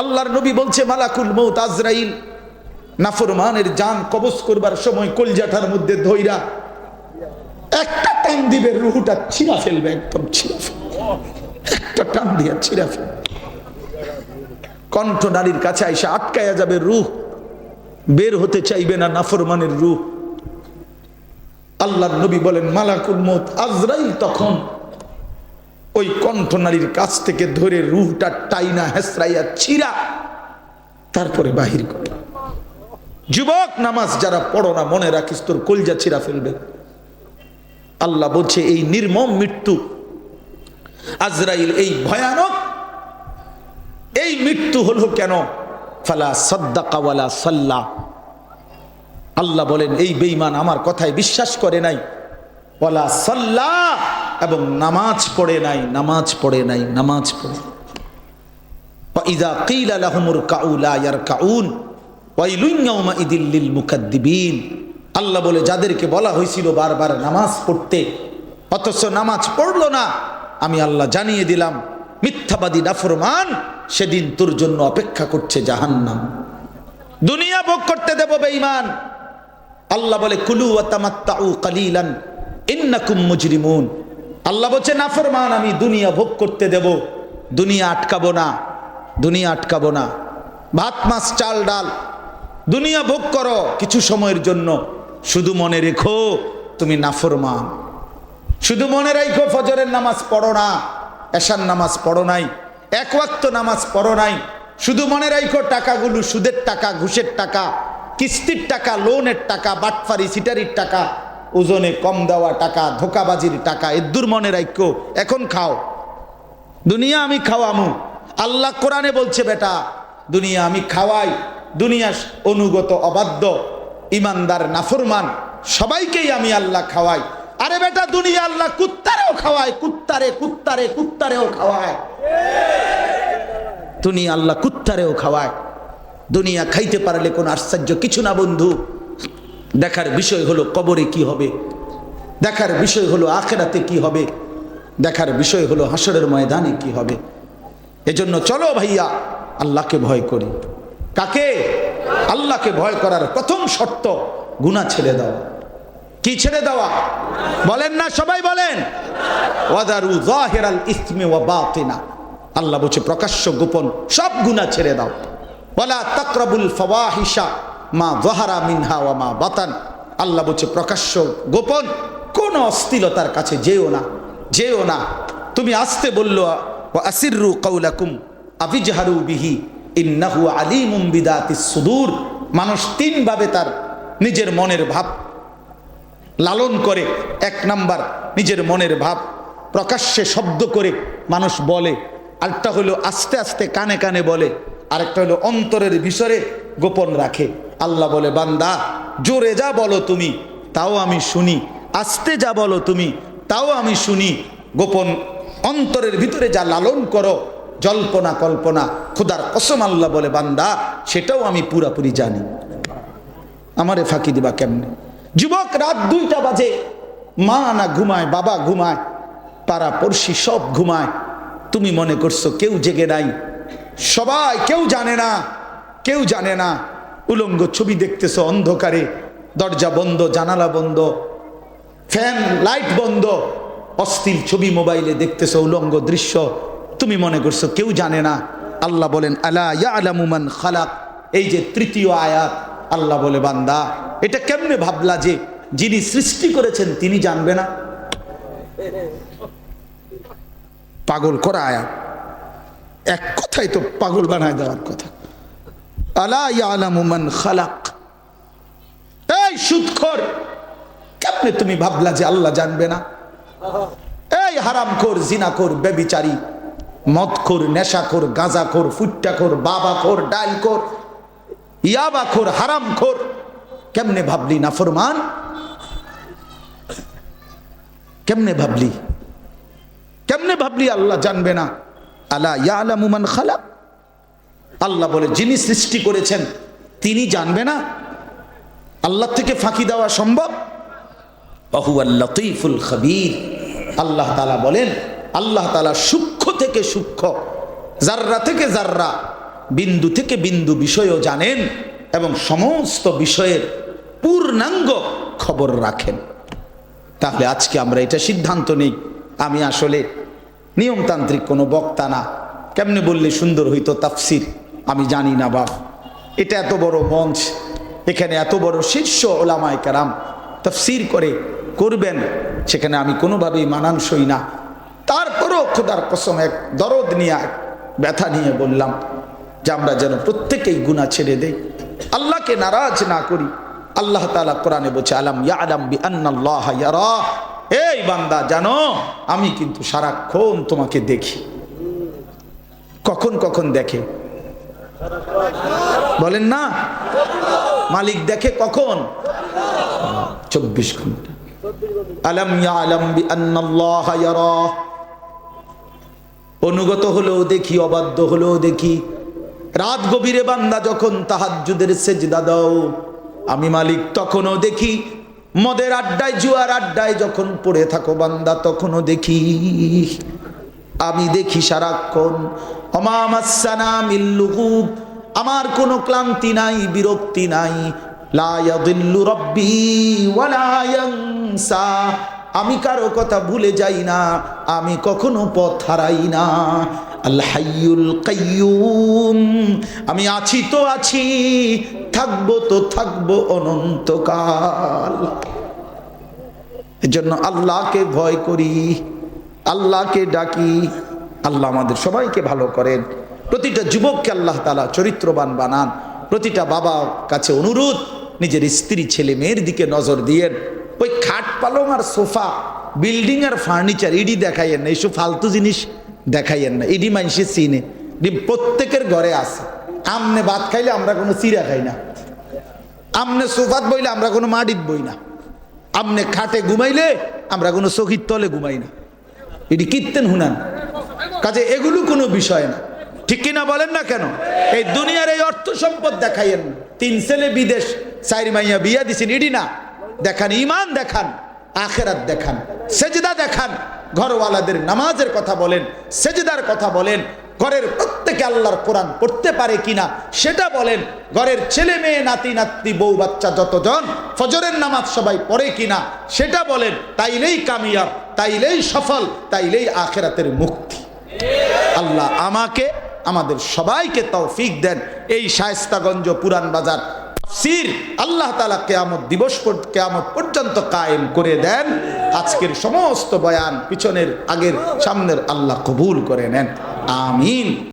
আল্লাহর নবী বলছে, মালাকুল মৌত আজরাইল। নাফরমানের জান কবজ করবার সময় কলজাটার মধ্যে ধইরা একটা টান দিবে, রুহুটা ছিঁড়া ফেলবে, একদম ছিঁড়া ফেলবে। একটা টান দিয়া ছিঁড়া ফেলবে। কণ্ঠ নারীর কাছে আইসে আটকায়া যাবে রুহ। বের হতে চাইবে না নাফরমানের রুহ। আল্লাহর নবী বলেন, মালাকুল মত আজরাইল তখন ওই কণ্ঠ নারীর কাছ থেকে ধরে রুহটা টাইনা হেসরাইয়া ছিঁড়া, তারপরে বাহির করে। যুবক, নামাজ যারা পড়ো না, মনে রাখিস তোর কলজা ছিঁড়া ফেলবে। আল্লাহ বলছে, এই নির্মম মৃত্যু, আজরাইল এই ভয়ানক, এই মৃত্যু হলো কেন? ফালা সদ্দাকাওয়ালা সাল্লা। আল্লাহ বলেন, এই বেইমান আমার কথায় বিশ্বাস করে নাই। ওয়ালা সাল্লা। এবং নামাজ পড়ে নাই, নামাজ পড়ে নাই, নামাজ পড়ে ইদা আল্লাহ বলে, যাদেরকে বলা হয়েছিল বারবার নামাজ পড়তে, অথচ নামাজ পড়ল না, আমি আল্লাহ জানিয়ে দিলাম, মিথ্যাবাদী নাফরমান সেদিন তোর জন্য অপেক্ষা করছে জাহান্নাম। দুনিয়া ভোগ করতে দেব বেঈমান। আল্লাহ বলে, কুলু ওয়াতামাত্তাউ কালিলান, ইন্নাকুম মুজরিমুন। আল্লাহ বলছে নাফরমান আমি দুনিয়া ভোগ করতে দেব। দুনিয়া আটকাবো না, দুনিয়া আটকাবো না। ভাত, মাছ, চাল, ডাল, দুনিয়া ভোগ করো কিছু সময়ের জন্য। শুধু মনে রেখো, তুমি নাফরমান শুধু মনে রাখো ফজরের নামাজ পড়ো না, এশার নামাজ পড়ো নাই, এক ওয়াক্ত নামাজ পড়ো নাই। শুধু মনে রাখো টাকাগুলো সুদের টাকা, ঘুষের টাকা, কিস্তির টাকা, লোনের টাকা, বাটফারি, সিটারির টাকা ওজনে কম দেওয়া টাকা, ধোকাবাজির টাকা এদ্দুর মনে রাখো এখন খাও। দুনিয়া আমি খাওয়ামু। আল্লাহ কোরআনে বলছে, বেটা, দুনিয়া আমি খাওয়াই, দুনিয়া অনুগত অবাধ্য, ইমানদার, নাফরমান, সবাইকেই আমি আল্লাহ খাওয়াই। আরে বেটা, দুনিয়া আল্লাহ কুত্তারেও খাওয়ায়, কুত্তারে কুত্তারে, কুত্তারেও খাওয়ায়। দুনিয়া আল্লাহ কুত্তারেও খাওয়ায়। দুনিয়া খাইতে পারলে কোনো আশ্চর্য কিছু না, বন্ধু। দেখার বিষয় হলো কবরে কি হবে? দেখার বিষয় হলো আখেরাতে কি হবে? দেখার বিষয় হলো হাসরের ময়দানে কি হবে? এজন্য চলো ভাইয়া, আল্লাহকে ভয় করি। কাকে? আল্লাহকে ভয় করার প্রথম শর্ত গুণা ছেড়ে দেওয়া কি ছেড়ে দেওয়া? বলেন না, সবাই বলেন। আল্লাহ বলছে, প্রকাশ্য গোপন সব গুণা ছেড়ে দাও। ওয়ালা তাকরাবুল ফাওয়াহিশা। মা জাহারা মিনহা ওয়া মা বাতান। আল্লাহ বলছে, প্রকাশ্য গোপন, কোন অস্থিলতার কাছে যেও না যেও না। তুমি আসতে বলল, ওয়া আসিররু কাউলাকুম আবিজহারু বিহি, ইন্নাহু আলিমুম বিদাতিস সুদূর। মানুষ তিনভাবে তার নিজের মনের ভাব লালন করে। এক নাম্বার, নিজের মনের ভাব প্রকাশ্যে শব্দ করে মানুষ বলে। আরেকটা হলো, আস্তে আস্তে কানে কানে বলে। আরেকটা হলো, অন্তরের বিষরে গোপন রাখে। আল্লাহ বলে, বান্দা, জোরে যা বলো তুমি, তাও আমি শুনি। আস্তে যা বলো তুমি, তাও আমি শুনি। গোপন অন্তরের ভিতরে যা লালন করো, জল্পনা, কল্পনা, খুদার কসম আল্লাহ বলে, বান্দা, সেটাও আমি পুরাপুরি জানি। আমারে ফাঁকি দিবা কেমনে? যুবক, রাত দুইটা বাজে। মা না ঘুমায়, বাবা ঘুমায়, পাড়া পড়শি সব ঘুমায়। তুমি মনে করছ কেউ জেগে নাই? সবাই কেউ জানে না, কেউ জানে না। উলঙ্গ ছবি দেখতেছো অন্ধকারে, দরজা বন্ধ, জানালা বন্ধ, ফ্যান, লাইট বন্ধ, অস্থির ছবি মোবাইলে দেখতেছো উলঙ্গ দৃশ্য, তুমি মনে করছ কেউ জানে না। আল্লাহ বলেন, আলা ইয়া আলামুমান খালাক? এই যে তৃতীয় আয়াত, আল্লাহ বলে, বান্দা, এটা কেমনে ভাবলা যে যিনি সৃষ্টি করেছেন তিনি জানবে না? পাগল করা আয়াত। এক কথাই তো পাগল বানায় দেওয়ার কথা। আলা ইয়ালামুমান খালাক। এই সুদখোর কেমনে তুমি ভাবলা যে আল্লাহ জানবে না? এই হারামখোর, জিনাখোর বেবিচারী মদখোর, নেশাখোর, গাঁজাখোর, ফুট্টাখোর, বাবাখোর ডাইলখোর ইয়াবাখোর, হারামখোর, কেমনে ভাবলি নাফরমান কেমনে ভাবলি? কেমনে ভাবলি আল্লাহ জানবে না? আলা ইয়ালামুমান খালাক? আল্লাহ বলে, যিনি সৃষ্টি করেছেন, তিনি জানবে না? আল্লাহ থেকে ফাঁকি দেওয়া সম্ভব? বাহু লতিফুল খবির। আল্লাহ তালা বলেন, আল্লাহ তালা সূক্ষ্ম থেকে সূক্ষ্ম জাররা থেকে জাররা বিন্দু থেকে বিন্দু বিষয়ও জানেন এবং সমস্ত বিষয়ের পূর্ণাঙ্গ খবর রাখেন। তাহলে আজকে আমরা এটা সিদ্ধান্ত নিই। আমি আসলে নিয়মতান্ত্রিক কোনো বক্তা না। কেমনে বললে সুন্দর হইতো তাফসির? আমি জানি না বাপ। এটা এত বড় মঞ্চ, এখানে এত বড় শীর্ষ ওলামায় কারাম তফসির করে করবেন, সেখানে আমি কোনোভাবেই মানানসই না। তারপরও খোদার কসম এক দরদ নিয়ে, এক ব্যথা নিয়ে বললাম যে আমরা যেন প্রত্যেকেই গুণা ছেড়ে দেই। আল্লাহকে নারাজ না করি। আল্লাহ তালা কোরআনে বলছে, আলাম ইয়া আলাম বি আন্নাল্লাহ এই বান্দা, জানো, আমি কিন্তু সারাক্ষণ তোমাকে দেখি। কখন কখন দেখে? বলেন না? মালিক দেখে কখন? চব্বিশ ঘণ্টা। আলম আলম বি আন্নাল্লাহ ইয়ারা। অনুগত হলেও দেখি অবাধ্য হলেও দেখি। রাত গভীরে বান্দা যখন তাহাজ্জুদের সেজদা দাও আমি মালিক তখনও দেখি। মদের আড্ডায় জুয়ার আড্ডায় যখন পড়ে থাকো বান্দা তখনও দেখি। আমি দেখি সারাক্ষণ। অমামাসানা মিল্লুকুব আমার কোনো ক্লান্তি নাই, বিরক্তি নাই। রব্বি আমি কারও কথা ভুলে যাই না, আমি কখনো পথ হারাই না। আল হাইয়ুল কাইয়ুম। আমি আছি তো আছি, থাকব তো থাকব অনন্তকাল। এজন্য আল্লাহকে ভয় করি। আল্লাহকে ডাকি, আল্লাহ আমাদের সবাইকে ভালো করেন। প্রতিটা যুবককে আল্লাহ তালা চরিত্রবান বানান। প্রতিটা বাবা কাছে অনুরোধ, নিজের স্ত্রী, ছেলে, মেয়ের দিকে নজর দিয়েন। ওই খাট পালং আর সোফা, বিল্ডিং আর ফার্নিচার, ইডি দেখাইয়েন না, এইসব ফালতু জিনিস দেখাইয়েন না। ইডি মানুষের চিনে প্রত্যেকের ঘরে আছে। আমনে ভাত খাইলে আমরা কোনো চিরা খাই না। আমনে সোফাত বইলে আমরা কোনো মাটিত বই না। আমনে খাটে ঘুমাইলে আমরা কোনো চকির তলে ঘুমাই না। এটি কীর্তেন হুনান। কাজে এগুলো কোনো বিষয় না। ঠিক কিনা বলেন না কেন? এই দুনিয়ার এই অর্থ সম্পদ দেখাইয়েন। তিন ছেলে বিদেশ, চারি মাইয়া বিয়া দিছেন ইডি না। দেখান ইমান দেখান, আখেরাত দেখান, সেজদা দেখান, ঘরওয়ালাদের নামাজের কথা বলেন, সেজদার কথা বলেন, ঘরের প্রত্যেকে আল্লাহর কোরআন পড়তে পারে কিনা সেটা বলেন, ঘরের ছেলে মেয়ে, নাতি নাতি বউ, বাচ্চা যতজন ফজরের নামাজ সবাই পড়ে কিনা সেটা বলেন, তাইলেই কামিয়াব। তাইলেই সফল, তাইলেই আখেরাতের মুক্তি। আল্লাহ আমাকে, আমাদের সবাইকে তৌফিক দেন। এই শায়স্তাগঞ্জ পুরান বাজার সির আল্লাহ তালা কেয়ামত দিবস কেয়ামত পর্যন্ত কায়েম করে দেন। আজকের সমস্ত বয়ান পিছনের আগের সামনের আল্লাহ কবুল করে নেন। আমিন।